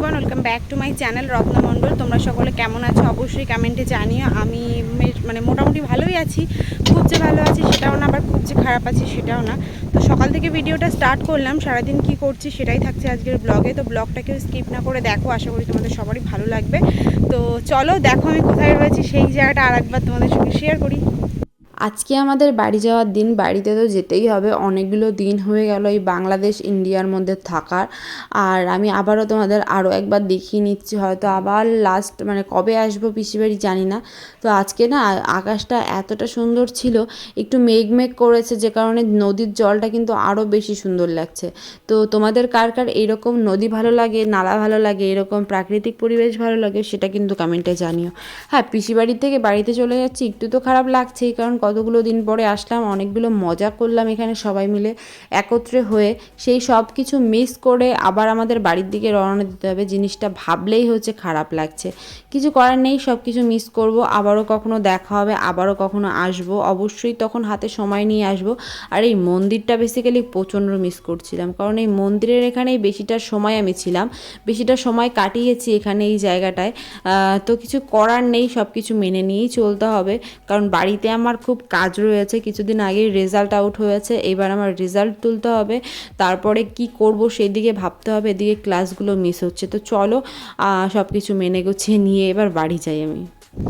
Everyone welcome back to my channel Ratnamondal তোমরা সকলে কেমন আছো? অবশ্যই কমেন্টে জানিও। আমি মানে মোটামুটি ভালোই আছি। খুব যে ভালো আছি সেটাও না, আবার খুব যে খারাপ আছি সেটাও না। তো সকাল থেকে ভিডিওটা স্টার্ট করলাম। সারাদিন কি করছি সেটাই থাকছে আজকের ব্লগে তো ব্লগটাকেও স্কিপ না করে দেখো। আশা করি তোমাদের সবারই ভালো লাগবে। তো চলো, দেখো আমি কোথায় রয়েছি। সেই জায়গাটা আর একবার তোমাদের সঙ্গে শেয়ার করি। আজকে আমাদের বাড়ি যাওয়ার দিন, বাড়িতে তো যেতেই হবে। অনেকগুলো দিন হয়ে গেল এই বাংলাদেশ, ইন্ডিয়ার মধ্যে থাকার। আর আমি আবারও তোমাদের আরও একবার দেখিয়ে নিচ্ছি, হয়তো আবার লাস্ট মানে কবে আসব পিসি বাড়ি জানি না। তো আজকে না আকাশটা এতটা সুন্দর ছিল, একটু মেঘ মেঘ করেছে, যে কারণে নদীর জলটা কিন্তু আরও বেশি সুন্দর লাগছে। তো তোমাদের কার কার এইরকম নদী ভালো লাগে, নালা ভালো লাগে, এরকম প্রাকৃতিক পরিবেশ ভালো লাগে, সেটা কিন্তু কমেন্টে জানিও। হ্যাঁ পিসি বাড়ির থেকে বাড়িতে চলে যাচ্ছি, একটু তো খারাপ লাগছেই, কারণ কতগুলো দিন পরে আসলাম, অনেকগুলো মজা করলাম এখানে সবাই মিলে একত্রে হয়ে। সেই সব কিছু মিস করে আবার আমাদের বাড়ির দিকে রওনা দিতে হবে। জিনিসটা ভাবলেই হচ্ছে খারাপ লাগছে। কিছু করার নেই, সব কিছু মিস করব। আবারও কখনো দেখা হবে, আবারও কখনো আসব। অবশ্যই তখন হাতে সময় নিয়ে আসব। আর এই মন্দিরটা বেসিক্যালি প্রচণ্ড মিস করছিলাম। কারণ এই মন্দিরের এখানেই বেশিটা সময় আমি ছিলাম। বেশিটা সময় কাটিয়েছি এখানে এই জায়গাটায়। তো কিছু করার নেই, সব কিছু মেনে নিয়েই চলতে হবে। কারণ বাড়িতে আমার খুব কাজ রয়েছে, কিছুদিন আগেই রেজাল্ট আউট হয়েছে, এবার আমার রেজাল্ট তুলতে হবে, তারপরে কি করব সেই দিকে ভাবতে হবে, এদিকে ক্লাসগুলো মিস হচ্ছে। তো চলো সব কিছু মেনে গুছিয়ে নিয়ে এবার বাড়ি যাই আমি।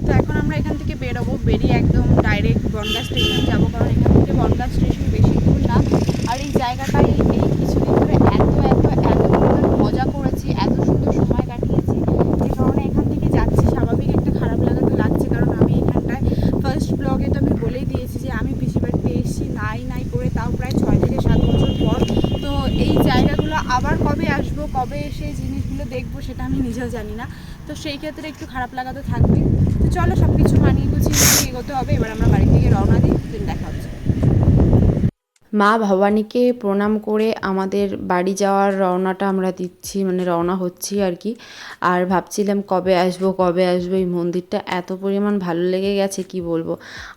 তো এখন আমরা এখান থেকে বেরোবো, বেরিয়ে একদম ডাইরেক্ট বনগা স্টেশন যাব, কারণ এখান থেকে বনগা স্টেশন বেশি দূর না। আর এই জায়গাটাই এই কিছুদিন ধরে এত এত এত পরিমাণ মজা করেছি এত সুন্দর সময় কাটিয়েছি যে কারণে এখান থেকে যাচ্ছি স্বাভাবিক একটা খারাপ লাগা তো লাগছে কারণ আমি এখানটায় ফার্স্ট ব্লগে তো আমি বলেই দিয়েছি যে আমি পিসি বাড়িতে এসেছি নাই নাই করে তাও প্রায় ছয় থেকে সাত বছর পর তো এই জায়গাগুলো আবার কবে আসব কবে এসে এই জিনিসগুলো দেখব, সেটা আমি নিজেও জানি না। তো সেই ক্ষেত্রে একটু খারাপ লাগাতে থাকবেই। তো চলো সব কিছু মানিয়ে গুছিয়ে এগোতে হবে, এবার আমরা বাড়ি থেকে রওনা দিই দেখা হচ্ছে। মা ভবানীকে প্রণাম করে আমাদের বাড়ি যাওয়ার রওনাটা আমরা দিচ্ছি মানে রওনা হচ্ছি আর কি। আর ভাবছিলাম কবে আসব কবে আসব এই মন্দিরটা, এত পরিমাণ ভালো লেগে গেছে কি বলব।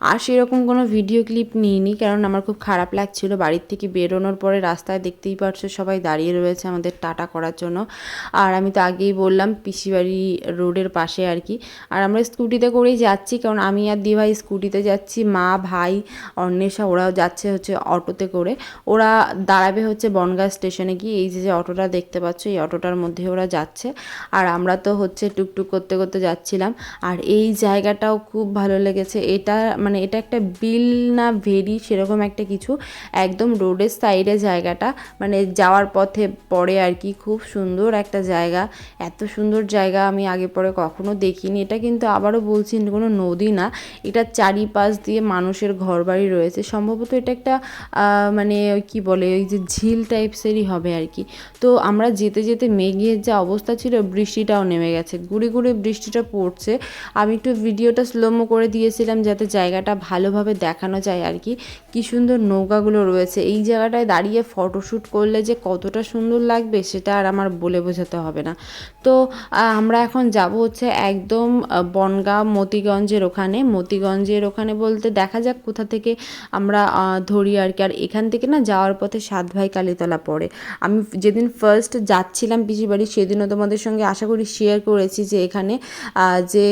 আর সেরকম কোনো ভিডিও ক্লিপ নিইনি, কারণ আমার খুব খারাপ লাগছিল। বাড়ির থেকে বেরোনোর পরে রাস্তায় দেখতেই পারছ সবাই দাঁড়িয়ে রয়েছে আমাদের টাটা করার জন্য। আর আমি তো আগেই বললাম, পিসিবাড়ি রোডের পাশে আর কি। আর আমরা স্কুটিতে করেই যাচ্ছি, কারণ আমি আর দিভাই স্কুটিতে যাচ্ছি, মা, ভাই, অন্বেষা, ওরাও যাচ্ছে হচ্ছে অটোতে করে ওরা দাঁড়াবে হচ্ছে বনগাঁ স্টেশনে গিয়ে এই যে অটোটা দেখতে পাচ্ছ, এই অটোটার মধ্যে ওরা যাচ্ছে। আর আমরা তো হচ্ছে টুকটুক করতে করতে যাচ্ছিলাম। আর এই জায়গাটাও খুব ভালো লেগেছে। এটা মানে এটা একটা বিল না ভেরি সেরকম একটা কিছু। একদম রোডের সাইডে জায়গাটা। মানে যাওয়ার পথে পড়ে আর কি। খুব সুন্দর একটা জায়গা। এত সুন্দর জায়গা আমি আগে পরে কখনো দেখিনি। এটা কিন্তু আবারও বলছি, কোনো নদী না। এটা চারিপাশ দিয়ে মানুষের ঘরবাড়ি রয়েছে। সম্ভবত এটা একটা মানে ওই কি বলে, ওই যে ঝিল টাইপসেরই হবে আর কি। তো আমরা যেতে যেতে মেঘের যা অবস্থা ছিল, বৃষ্টিটাও নেমে গেছে। গুড়ি গুড়ি বৃষ্টিটা পড়ছে। আমি একটু ভিডিওটা স্লোমো করে দিয়েছিলাম যাতে জায়গাটা ভালোভাবে দেখানো যায় আর কি। কি সুন্দর নৌকাগুলো রয়েছে। এই জায়গাটায় দাঁড়িয়ে ফটোশ্যুট করলে যে কতটা সুন্দর লাগবে, সেটা আর আমার বলে বোঝাতে হবে না। তো আমরা এখন যাব হচ্ছে একদম বনগাঁ, মতিগঞ্জের ওখানে। মতিগঞ্জের ওখানে বলতে দেখা যাক কোথা থেকে আমরা ধরি আর কি। আর এখান থেকে না যাওয়ার পথে সাত ভাই কালীতলা পড়ে। আমি যেদিন ফার্স্ট যাচ্ছিলাম পিসি বাড়ি, সেদিনও তোমাদের সঙ্গে আশা করি শেয়ার করেছি যে এখানে যে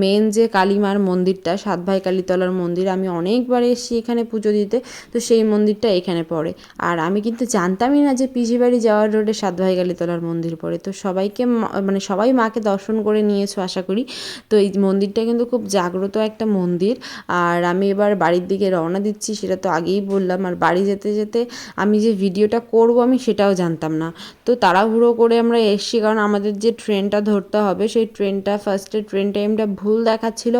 মেন যে কালীমার মন্দিরটা, সাত ভাই কালীতলার মন্দির, আমি অনেকবার এসেছি এখানে পুজো দিতে, তো সেই মন্দিরটা এখানে পড়ে। আর আমি কিন্তু জানতামই না যে পিসি বাড়ি যাওয়ার রোডে সাত ভাই কালীতলার মন্দির পড়ে। তো সবাইকে মানে সবাই মাকে দর্শন করে নিয়েছো আশা করি। তো এই মন্দিরটা কিন্তু খুব জাগ্রত একটা মন্দির। আর আমি এবার বাড়ির দিকে রওনা দিচ্ছি, সেটা তো আগেই বললাম। আর বাড়ি যেতে যেতে আমি যে ভিডিওটা করব আমি সেটাও জানতাম না। তো তাড়াহুড়ো করে আমরা এসছি কারণ আমাদের যে ট্রেনটা ধরতে হবে সেই ট্রেনটা ফার্স্টে ট্রেন টাইমটা ভুল দেখাচ্ছিল।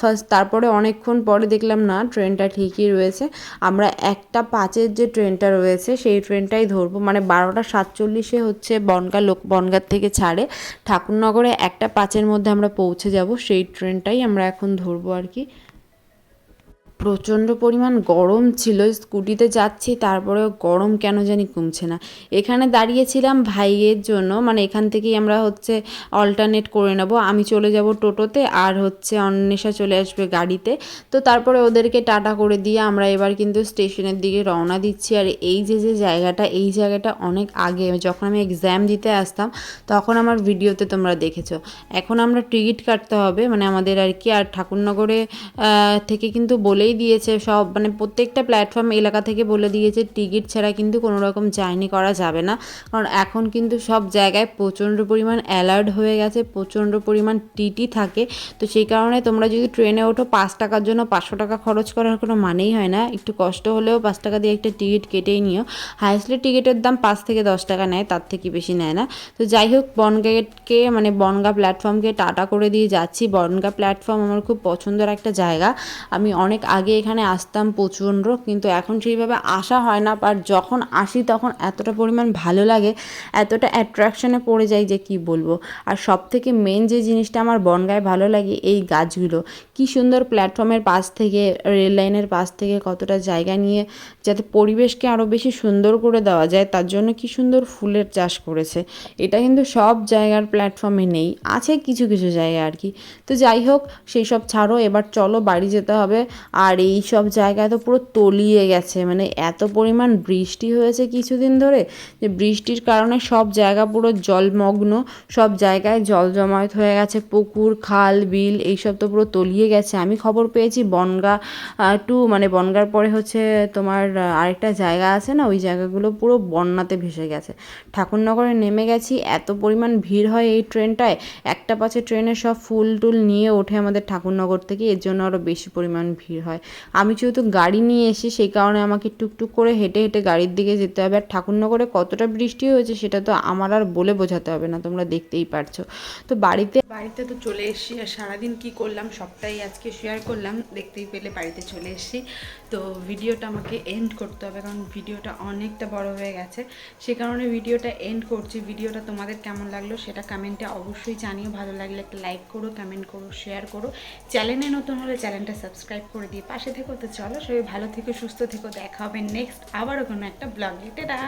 ফার্স্ট তারপরে অনেকক্ষণ পরে দেখলাম না ট্রেনটা ঠিকই রয়েছে। আমরা একটা পাঁচের যে ট্রেনটা রয়েছে সেই ট্রেনটাই ধরবো। মানে বারোটা সাতচল্লিশে হচ্ছে বনগা লোক বনগার থেকে ছাড়ে। ঠাকুরনগরে একটা পাঁচের মধ্যে আমরা পৌঁছে যাব সেই ট্রেনটাই আমরা এখন ধরবো আর কি। প্রচণ্ড পরিমাণ গরম ছিল, স্কুটিতে যাচ্ছি, তারপরেও গরম কেন জানি কমছে না। এখানে দাঁড়িয়েছিলাম ভাইয়ের জন্য মানে এখান থেকেই আমরা হচ্ছে অল্টারনেট করে নেব। আমি চলে যাব টোটোতে আর হচ্ছে অন্বেষা চলে আসবে গাড়িতে। তো তারপরে ওদেরকে টাটা করে দিয়ে আমরা এবার কিন্তু স্টেশনের দিকে রওনা দিচ্ছি। আর এই যে যে জায়গাটা, এই জায়গাটা অনেক আগে, যখন আমি এক্সাম দিতে আসতাম, তখন আমার ভিডিওতে তোমরা দেখেছ। এখন আমরা টিকিট কাটতে হবে মানে আমাদের আর কি, আর ঠাকুরনগরে থেকে কিন্তু বলেই দিয়েছে, সব মানে প্রত্যেকটা প্ল্যাটফর্ম এলাকা থেকে বলে দিয়েছে টিকিট ছাড়া কিন্তু কোনো রকম জার্নি করা যাবে না। কারণ এখন কিন্তু সব জায়গায় প্রচণ্ড পরিমাণ অ্যালার্ট হয়ে গেছে, প্রচণ্ড পরিমাণ টিটি থাকে। তো সেই কারণে তোমরা যদি ট্রেনে ওঠো, পাঁচ টাকার জন্য পাঁচশো টাকা খরচ করার কোনো মানেই হয় না। একটু কষ্ট হলেও পাঁচ টাকা দিয়ে একটা টিকিট কেটেই নিও। হাইস্টলি টিকিটের দাম পাঁচ থেকে দশ টাকা নেয়, তার থেকে বেশি নেয় না। তো যাই হোক বনগেটকে মানে বনগা প্ল্যাটফর্মকে টাটা করে দিয়ে যাচ্ছি। বনগা প্ল্যাটফর্ম আমার খুব পছন্দের একটা জায়গা। আমি অনেক আগে এখানে আসতাম প্রচণ্ড, কিন্তু এখন সেইভাবে আসা হয় না। আর যখন আসি তখন এতটা পরিমাণ ভালো লাগে, এতটা অ্যাট্রাকশনে পড়ে যাই যে কি বলব। আর সব থেকে মেন যে জিনিসটা আমার বনগায় ভালো লাগে এই গাছগুলো। কি সুন্দর প্ল্যাটফর্মের পাশ থেকে রেল লাইনের পাশ থেকে কতটা জায়গা নিয়ে যাতে পরিবেশকে আরও বেশি সুন্দর করে দেওয়া যায়, তার জন্য কি সুন্দর ফুলের চাষ করেছে। এটা কিন্তু সব জায়গার প্ল্যাটফর্মে নেই, আছে কিছু কিছু জায়গা আর কি। তো যাই হোক সেই সব ছাড়ো, এবার চলো বাড়ি যেতে হবে। আর এই সব জায়গা তো পুরো তলিয়ে গেছে। মানে এত পরিমাণ বৃষ্টি হয়েছে কিছুদিন ধরে যে বৃষ্টির কারণে সব জায়গা পুরো জলমগ্ন, সব জায়গায় জল জমায়েত হয়ে গেছে। পুকুর, খাল, বিল এইসব তো পুরো তলিয়ে গেছে। আমি খবর পেয়েছি বনগা টু মানে বনগার পরে হচ্ছে তোমার আরেকটা জায়গা আছে না? ওই জায়গাগুলো পুরো বন্যাতে ভেসে গেছে। ঠাকুরনগরে নেমে গেছি, এত পরিমাণ ভিড় হয় এই ট্রেনটায়। একটা পাশে ট্রেনে সব ফুল টুল নিয়ে ওঠে আমাদের ঠাকুরনগর থেকে, এর জন্য আরও বেশি পরিমাণ ভিড় হয়। আমি যেহেতু গাড়ি নিয়ে এসে সেই কারণে আমাকে টুকটুক করে হেঁটে হেঁটে গাড়ির দিকে যেতে হবে। আর ঠাকুরনগরে কতটা বৃষ্টি হয়েছে সেটা তো আমার আর বলে বোঝাতে হবে না, তোমরা দেখতেই পারছ। তো বাড়িতে বাড়িতে তো চলে এসেছি আর সারাদিন কি করলাম সবটাই আজকে শেয়ার করলাম। দেখতেই পেলে বাড়িতে চলে এসেছি। তো ভিডিওটা আমাকে এন্ড করতে হবে কারণ ভিডিওটা অনেকটা বড় হয়ে গেছে। সে কারণে ভিডিওটা এন্ড করছি। ভিডিওটা তোমাদের কেমন লাগল সেটা কমেন্টে অবশ্যই জানিও। ভালো লাগলে একটা লাইক করো কমেন্ট করো শেয়ার করো। চ্যানেলে নতুন হলে চ্যানেলটা সাবস্ক্রাইব করে দিয়ে পাশে থেকো, তো চলো, সবাই ভালো থেকো, সুস্থ থেকো, দেখা হবে নেক্সট আবারও কোনো একটা ব্লগে টা